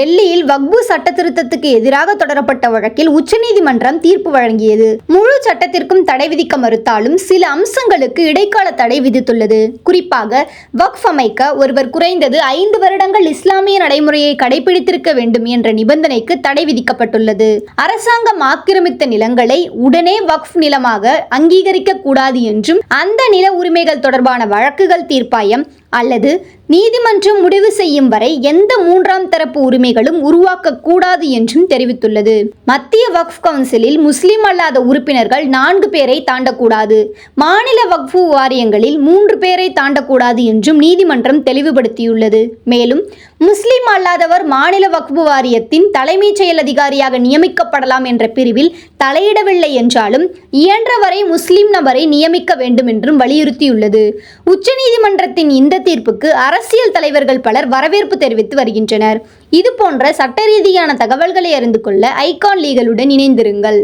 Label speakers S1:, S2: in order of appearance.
S1: டெல்லி டெல்லியில் வக்பு சட்ட திருத்தத்துக்கு எதிராக தொடரப்பட்ட வழக்கில் உச்சநீதிமன்றம் தீர்ப்பு வழங்கியது. முழு சட்டத்திற்கும் தடை விதிக்க மறுத்தாலும் சில அம்சங்களுக்கு இடைக்கால தடை விதித்துள்ளது. குறிப்பாக வக்ஃப் அமைக்க ஒருவர் குறைந்தது ஐந்து வருடங்கள் இஸ்லாமிய நடைமுறையை கடைபிடித்திருக்க வேண்டும் என்ற நிபந்தனைக்கு தடை விதிக்கப்பட்டுள்ளது. அரசாங்கம் ஆக்கிரமித்த நிலங்களை உடனே வக்ஃப் நிலமாக அங்கீகரிக்க கூடாது என்றும் அந்த நில உரிமைகள் தொடர்பான வழக்குகள் தீர்ப்பாயம் அல்லது நீதிமன்றம் முடிவு செய்யும் வரை எந்த மூன்றாம் தரப்பு உரிமைகளும் உருவாக்கக்கூடாது என்றும் தெரிவித்துள்ளது. மத்திய வக்ஃப் கவுன்சிலில் முஸ்லிம் அல்லாத உறுப்பினர்கள் நான்கு பேரை தாண்டக்கூடாது. மாநில வக்ஃபு வாரியங்களில் மூன்று பேரை தாண்டக்கூடாது என்றும் நீதிமன்றம் தெளிவுபடுத்தியுள்ளது. மேலும் முஸ்லிம் அல்லாதவர் மாநில வக்பு வாரியத்தின் தலைமைச் செயல் அதிகாரியாக நியமிக்கப்படலாம் என்ற பிரிவில் தலையிடவில்லை என்றாலும் இயன்றவரை முஸ்லிம் நபரை நியமிக்க வேண்டும் என்றும் வலியுறுத்தியுள்ளது. உச்சநீதிமன்றத்தின் இந்த தீர்ப்புக்கு அரசியல் தலைவர்கள் பலர் வரவேற்பு தெரிவித்து வருகின்றனர். இது போன்ற சட்ட ரீதியான தகவல்களை அறிந்து கொள்ள ஐகான் லீகலுடன் இணைந்திருங்கள்.